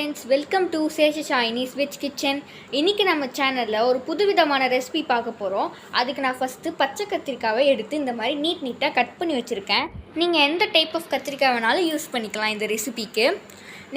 Friends welcome to Sesha Chinese veg kitchen இன்றைக்கி நம்ம சேனலில் ஒரு புதுவிதமான ரெசிபி பார்க்க போகிறோம் அதுக்கு நான் ஃபஸ்ட்டு பச்சை கத்திரிக்காவை எடுத்து இந்த மாதிரி நீட் நீட்டாக கட் பண்ணி வச்சுருக்கேன். நீங்கள் எந்த டைப் ஆஃப் கத்திரிக்காய் வேணாலும் யூஸ் பண்ணிக்கலாம் இந்த ரெசிபிக்கு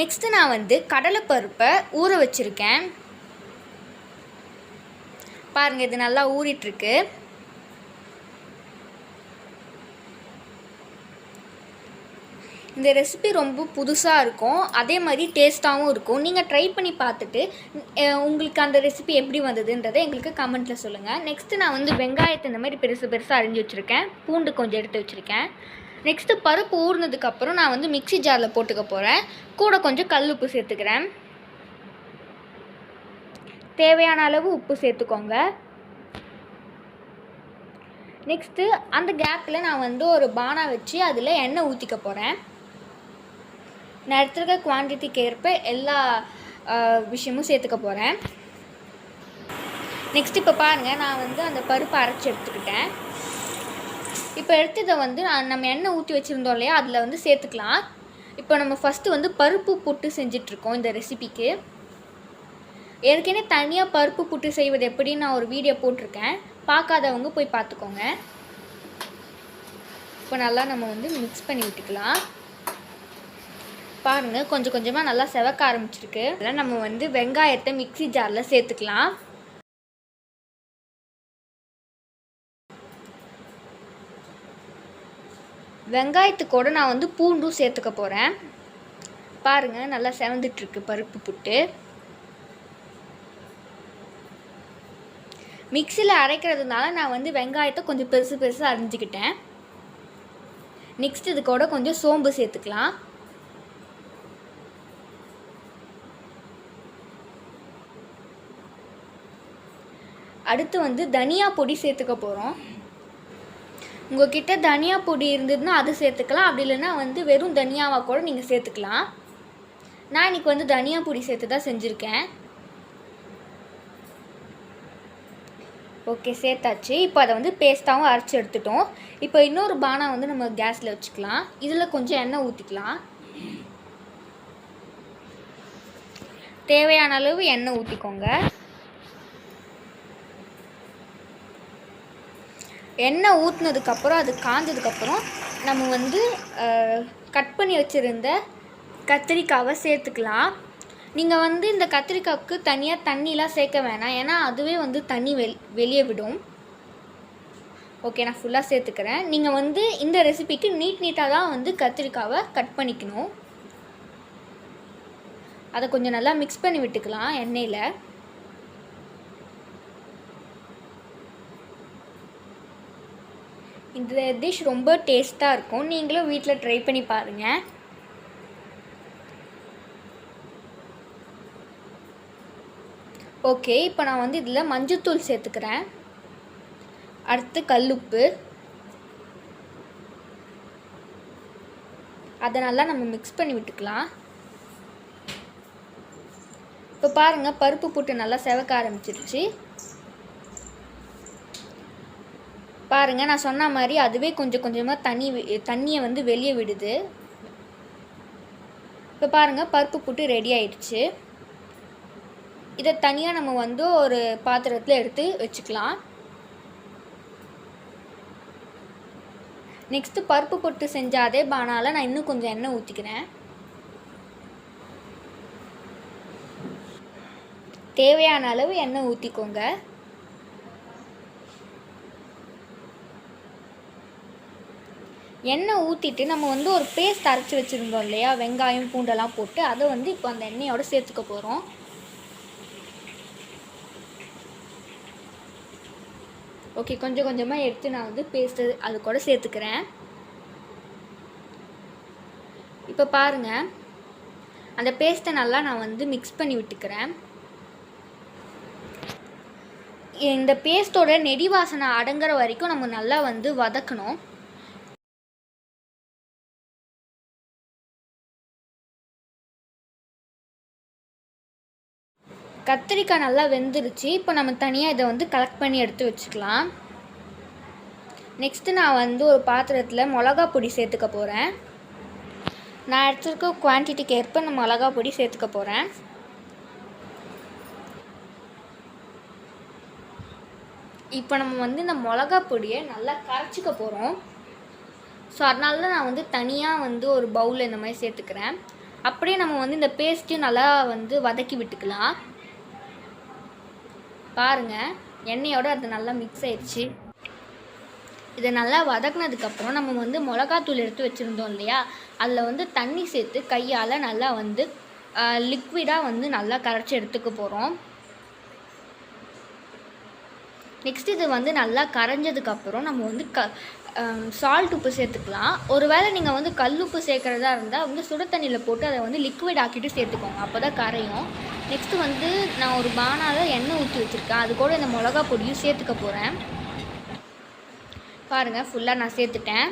நெக்ஸ்ட்டு நான் வந்து கடலைப்பருப்பை ஊற வச்சுருக்கேன். பாருங்கள் இது நல்லா ஊறிட்டுருக்கு இந்த ரெசிபி ரொம்ப புதுசாக இருக்கும். அதே மாதிரி டேஸ்ட்டாகவும் இருக்கும். நீங்கள் ட்ரை பண்ணி பார்த்துட்டு உங்களுக்கு அந்த ரெசிபி எப்படி வந்ததுன்றதை எங்களுக்கு கமெண்ட்டில் சொல்லுங்கள் நெக்ஸ்ட்டு நான் வந்து வெங்காயத்தை இந்த மாதிரி பெருசு பெருசாக அரிஞ்சு வச்சுருக்கேன். பூண்டு கொஞ்சம் எடுத்து வச்சுருக்கேன். நெக்ஸ்ட்டு பருப்பு ஊறினதுக்கப்புறம் நான் வந்து மிக்ஸி ஜாரில் போட்டுக்க போகிறேன் கூட கொஞ்சம் கல் உப்பு சேர்த்துக்கிறேன். தேவையான அளவு உப்பு சேர்த்துக்கோங்க. நெக்ஸ்ட்டு அந்த கேப்பில் நான் வந்து ஒரு பானா வச்சு அதில் எண்ணெய் ஊற்றிக்க போகிறேன் நான் எடுத்துருக்க குவான்டிட்டிக்கு ஏற்ப எல்லா விஷயமும் சேர்த்துக்க போகிறேன் நெக்ஸ்ட் இப்போ பாருங்கள் நான் வந்து அந்த பருப்பு அரைச்சி எடுத்துக்கிட்டேன். இப்போ எடுத்ததை வந்து நான் நம்ம எண்ணெய் ஊற்றி வச்சுருந்தோம் இல்லையா அதில் வந்து சேர்த்துக்கலாம். இப்போ நம்ம ஃபஸ்ட்டு வந்து பருப்பு புட்டு செஞ்சிட்ருக்கோம் இந்த ரெசிபிக்கு ஏற்கனவே தனியாக பருப்பு புட்டு செய்வது எப்படின்னு நான் ஒரு வீடியோ போட்டிருக்கேன். பார்க்காதவங்க போய் பார்த்துக்கோங்க. இப்போ நல்லா நம்ம வந்து மிக்ஸ் பண்ணி விட்டுக்கலாம். பாருங்கள் கொஞ்சம் கொஞ்சமாக நல்லா செவக்க ஆரம்பிச்சிருக்கு. அதெல்லாம் நம்ம வந்து வெங்காயத்தை மிக்ஸி ஜாரில் சேர்த்துக்கலாம். வெங்காயத்துக்கூட நான் வந்து பூண்டும் சேர்த்துக்க போகிறேன் பாருங்கள் நல்லா செவந்துட்டுருக்கு பருப்பு புட்டு. மிக்சியில் அரைக்கிறதுனால நான் வந்து வெங்காயத்தை கொஞ்சம் பெருசு பெருசாக அரிஞ்சிக்கிட்டேன். நெக்ஸ்ட் இது கூட கொஞ்சம் சோம்பு சேர்த்துக்கலாம். அடுத்து வந்து தனியா பொடி சேர்த்துக்க போகிறோம் உங்ககிட்ட தனியா பொடி இருந்ததுன்னா அது சேர்த்துக்கலாம். அப்படி இல்லைன்னா வந்து வெறும் தனியாவாக கூட நீங்கள் சேர்த்துக்கலாம். நான் இன்னைக்கு வந்து தனியா பொடி சேர்த்து தான் செஞ்சுருக்கேன். ஓகே சேர்த்தாச்சு. இப்போ அதை வந்து பேஸ்ட்டாகவும் அரைச்சி எடுத்துட்டோம். இப்போ இன்னொரு பானா வந்து நம்ம கேஸில் வச்சுக்கலாம். இதில் கொஞ்சம் எண்ணெய் ஊற்றிக்கலாம் தேவையான அளவு எண்ணெய் ஊற்றிக்கோங்க எண்ணெய் ஊற்றுனதுக்கப்புறம் அது காஞ்சதுக்கப்புறம் நம்ம வந்து கட் பண்ணி வச்சுருந்த கத்திரிக்காவை சேர்த்துக்கலாம். நீங்கள் வந்து இந்த கத்திரிக்காவுக்கு தனியாக தண்ணிலாம் சேர்க்க வேணாம். ஏன்னா அதுவே வந்து தண்ணி வெள் வெளியே விடும். ஓகே நான் ஃபுல்லாக சேர்த்துக்கிறேன். நீங்கள் வந்து இந்த ரெசிபிக்கு நீட் நீட்டாக தான் வந்து கத்திரிக்காவை கட் பண்ணிக்கணும். அதை கொஞ்சம் நல்லா மிக்ஸ் பண்ணி விட்டுக்கலாம் எண்ணெயில். இந்த டிஷ் ரொம்ப டேஸ்ட்டாக இருக்கும். நீங்களும் வீட்டில் ட்ரை பண்ணி பாருங்கள் ஓகே இப்போ நான் வந்து இதில் மஞ்சத்தூள் சேர்த்துக்கிறேன். அடுத்து கல்லுப்பு. அதை நல்லா நம்ம மிக்ஸ் பண்ணி விட்டுக்கலாம். இப்போ பாருங்கள் பருப்பு போட்டு நல்லா செவக்க ஆரம்பிச்சிருச்சு. பாருங்கள் நான் சொன்ன மாதிரி அதுவே கொஞ்சம் கொஞ்சமாக தண்ணி தண்ணியை வந்து வெளியே விடுது. இப்போ பாருங்கள் பருப்பு புட்டு ரெடி ஆயிடுச்சு. இதை தனியாக நம்ம வந்து ஒரு பாத்திரத்தில் எடுத்து வச்சுக்கலாம். நெக்ஸ்ட்டு பருப்பு பொட்டு செஞ்ச அதே பானால நான் இன்னும் கொஞ்சம் எண்ணெய் ஊற்றிக்கிறேன் தேவையான அளவு எண்ணெய் ஊற்றிக்கோங்க எண்ணெய் ஊற்றிட்டு நம்ம வந்து ஒரு பேஸ்ட் அரைச்சி வச்சுருந்தோம் இல்லையா? வெங்காயம் பூண்டெல்லாம் போட்டு அதை வந்து இப்போ அந்த எண்ணெயோடு சேர்த்துக்க போகிறோம் ஓகே கொஞ்சம் கொஞ்சமாக எடுத்து நான் வந்து பேஸ்ட்டு அது கூட சேர்த்துக்கிறேன். இப்போ பாருங்கள் அந்த பேஸ்ட்டை நல்லா நான் வந்து மிக்ஸ் பண்ணி விட்டுக்கிறேன். இந்த பேஸ்ட்டோட நெடி வாசனை அடங்குற வரைக்கும் நம்ம நல்லா வந்து வதக்கணும். கத்திரிக்காய் நல்லா வெந்துருச்சு. இப்போ நம்ம தனியாக இதை வந்து கலெக்ட் பண்ணி எடுத்து வச்சுக்கலாம். நெக்ஸ்ட்டு நான் வந்து ஒரு பாத்திரத்தில் மிளகா பொடி சேர்த்துக்க போகிறேன் நான் எடுத்துருக்க குவான்டிட்டிக்கு ஏற்ப நான் மிளகா பொடி சேர்த்துக்க போகிறேன் இப்போ நம்ம வந்து இந்த மிளகா பொடியை நல்லா கரைச்சிக்க போகிறோம் ஸோ அதனால தான் நான் வந்து தனியாக வந்து ஒரு பவுலில் இந்த மாதிரி சேர்த்துக்கிறேன். அப்படியே நம்ம வந்து இந்த பேஸ்ட்டையும் நல்லா வந்து வதக்கி விட்டுக்கலாம். பாருங்கள் எண்ணெயோடு அது நல்லா மிக்ஸ் ஆயிடுச்சு. இதை நல்லா வதக்குனதுக்கப்புறம் நம்ம வந்து மிளகாத்தூள் எடுத்து வச்சுருந்தோம் இல்லையா? அதில் வந்து தண்ணி சேர்த்து கையால் நல்லா வந்து லிக்விடாக வந்து நல்லா கரைச்சி எடுத்துக்க போகிறோம் நெக்ஸ்ட் இது வந்து நல்லா கரைஞ்சதுக்கப்புறம் நம்ம வந்து க Um, சால்ட் உப்பு சேர்த்துக்கலாம். ஒருவேளை நீங்கள் வந்து கல் உப்பு சேர்க்குறதா இருந்தால் வந்து சுடு தண்ணியில் போட்டு அதை வந்து லிக்விட் ஆக்கிட்டு சேர்த்துக்கோங்க. அப்போ தான் கரையும். நெக்ஸ்ட்டு வந்து நான் ஒரு பானாவில் எண்ணெய் ஊற்றி வச்சுருக்கேன். அது கூட இந்த மிளகா பொடியும் சேர்த்துக்க போகிறேன் பாருங்கள் ஃபுல்லாக நான் சேர்த்துட்டேன்.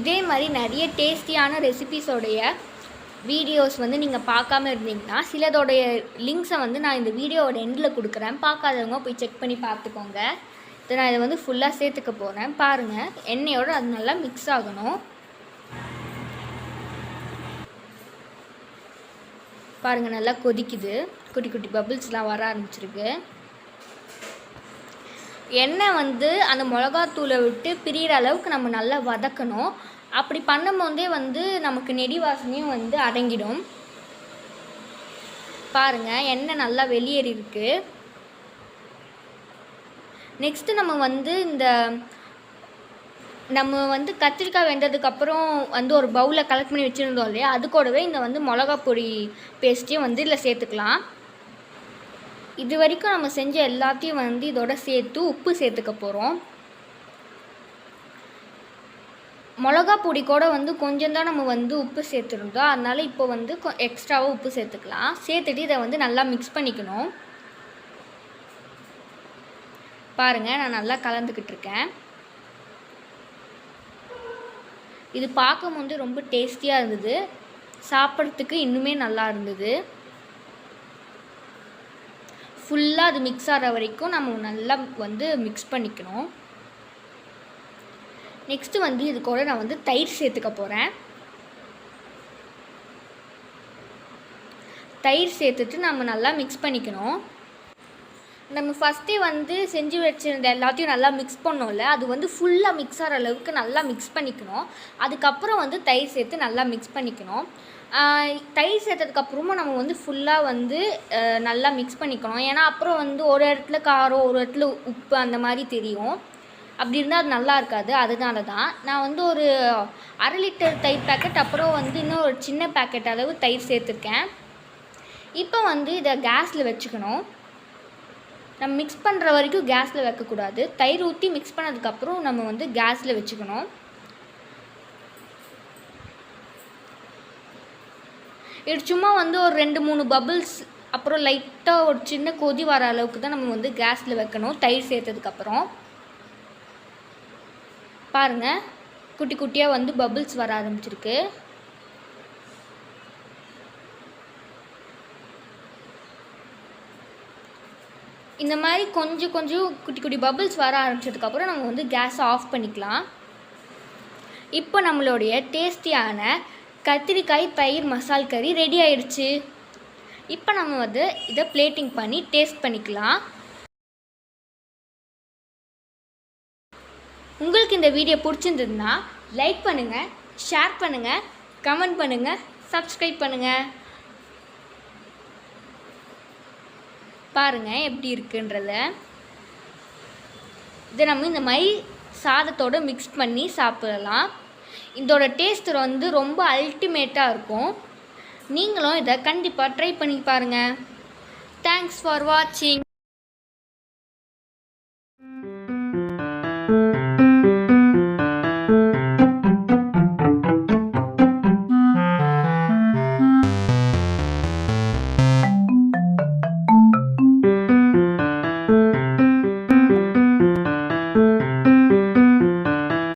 இதே மாதிரி நிறைய டேஸ்டியான ரெசிபிஸோடைய வீடியோஸ் வந்து நீங்கள் பார்க்காம இருந்தீங்கன்னா சிலதோடைய லிங்க்ஸை வந்து நான் இந்த வீடியோவோட எண்டில் கொடுக்குறேன். பார்க்காதவங்க போய் செக் பண்ணி பார்த்துக்கோங்க. நான் இதை வந்து ஃபுல்லாக சேர்த்துக்க போகிறேன் பாருங்கள் எண்ணெயோடு அது நல்லா மிக்ஸ் ஆகணும். பாருங்கள் நல்லா கொதிக்குது. குட்டி குட்டி பபிள்ஸ்லாம் வர ஆரம்பிச்சிருக்கு. எண்ணெய் வந்து அந்த மிளகாத்தூளை விட்டு பிரிகிற அளவுக்கு நம்ம நல்லா வதக்கணும். அப்படி பண்ணும்போதே வந்து நமக்கு நெடி வாசனையும் வந்து அடங்கிடும். பாருங்கள் எண்ணெய் நல்லா வெளியேறி இருக்குது நெக்ஸ்ட்டு நம்ம வந்து இந்த நம்ம வந்து கத்திரிக்காய் வெந்ததுக்கப்புறம் வந்து ஒரு பவுலில் கலெக்ட் பண்ணி வச்சுருந்தோம் இல்லையா? அது கூடவே இந்த வந்து மிளகா பொடி பேஸ்ட்டையும் வந்து இதில் சேர்த்துக்கலாம். இது வரைக்கும் நம்ம செஞ்ச எல்லாத்தையும் வந்து இதோட சேர்த்து உப்பு சேர்த்துக்க போகிறோம் மிளகா பொடி கூட வந்து கொஞ்சம் தான் நம்ம வந்து உப்பு சேர்த்துருந்தோம். அதனால் இப்போ வந்து எக்ஸ்ட்ராவாக உப்பு சேர்த்துக்கலாம். சேர்த்துட்டு இதை வந்து நல்லா மிக்ஸ் பண்ணிக்கணும். பாருங்கள் நான் நல்லா கலந்துக்கிட்டு இருக்கேன் இது பார்க்கும்போது ரொம்ப டேஸ்டியாக இருந்தது. சாப்பிட்றதுக்கு இன்னுமே நல்லா இருந்தது. ஃபுல்லாக அது மிக்ஸ் ஆகிற வரைக்கும் நம்ம நல்லா வந்து மிக்ஸ் பண்ணிக்கணும். நெக்ஸ்ட்டு வந்து இது கூட நான் வந்து தயிர் சேர்த்துக்க போகிறேன் தயிர் சேர்த்துட்டு நம்ம நல்லா மிக்ஸ் பண்ணிக்கணும். நம்ம ஃபஸ்ட்டே வந்து செஞ்சு வச்சுருந்த எல்லாத்தையும் நல்லா மிக்ஸ் பண்ணோம்ல அது வந்து ஃபுல்லாக மிக்ஸ் ஆகிற அளவுக்கு நல்லா மிக்ஸ் பண்ணிக்கணும். அதுக்கப்புறம் வந்து தயிர் சேர்த்து நல்லா மிக்ஸ் பண்ணிக்கணும். தயிர் சேர்த்ததுக்கப்புறமும் நம்ம வந்து ஃபுல்லாக வந்து நல்லா மிக்ஸ் பண்ணிக்கணும். ஏன்னா அப்புறம் வந்து ஒரு இடத்துல காரம் ஒரு இடத்துல உப்பு அந்த மாதிரி தெரியும். அப்படி இருந்தால் அது நல்லா இருக்காது. அதனால தான் நான் வந்து ஒரு அரை லிட்டர் தயிர் பேக்கெட் அப்புறம் வந்து இன்னும் ஒரு சின்ன பேக்கெட் அளவு தயிர் சேர்த்துருக்கேன். இப்போ வந்து இதை கேஸில் வச்சுக்கணும். நம்ம மிக்ஸ் பண்ணுற வரைக்கும் கேஸில் வைக்கக்கூடாது. தயிர் ஊற்றி மிக்ஸ் பண்ணதுக்கப்புறம் நம்ம வந்து கேஸில் வச்சுக்கணும். இது சும்மா வந்து ஒரு ரெண்டு மூணு பபுள்ஸ் அப்புறம் லைட்டாக ஒரு சின்ன கொதி வர அளவுக்கு தான் நம்ம வந்து கேஸில் வைக்கணும். தயிர் சேர்த்ததுக்கப்புறம். பாருங்கள் குட்டி குட்டியாக வந்து பபுள்ஸ் வர ஆரம்பிச்சிருக்கு. இந்த மாதிரி கொஞ்சம் கொஞ்சம் குட்டி குட்டி பபிள்ஸ் வர ஆரம்பிச்சதுக்கப்புறம் நம்ம வந்து கேஸை ஆஃப் பண்ணிக்கலாம். இப்போ நம்மளுடைய டேஸ்டியான கத்திரிக்காய் பயிர் மசால் கறி ரெடி ஆயிடுச்சு. இப்போ நம்ம வந்து இதை பிளேட்டிங் பண்ணி டேஸ்ட் பண்ணிக்கலாம். உங்களுக்கு இந்த வீடியோ பிடிச்சிருந்ததுன்னா லைக் பண்ணுங்கள் ஷேர் பண்ணுங்கள் கமெண்ட் பண்ணுங்கள் சப்ஸ்கிரைப் பண்ணுங்கள் பாருங்கள் எப்படி இருக்குன்றத. இதை நம்ம இந்த மாதிரி சாதத்தோடு மிக்ஸ் பண்ணி சாப்பிடலாம். இதோட டேஸ்ட் வந்து ரொம்ப அல்டிமேட்டாக இருக்கும். நீங்களும் இதை கண்டிப்பாக ட்ரை பண்ணி பாருங்கள் தேங்க்ஸ் ஃபார் வாட்சிங்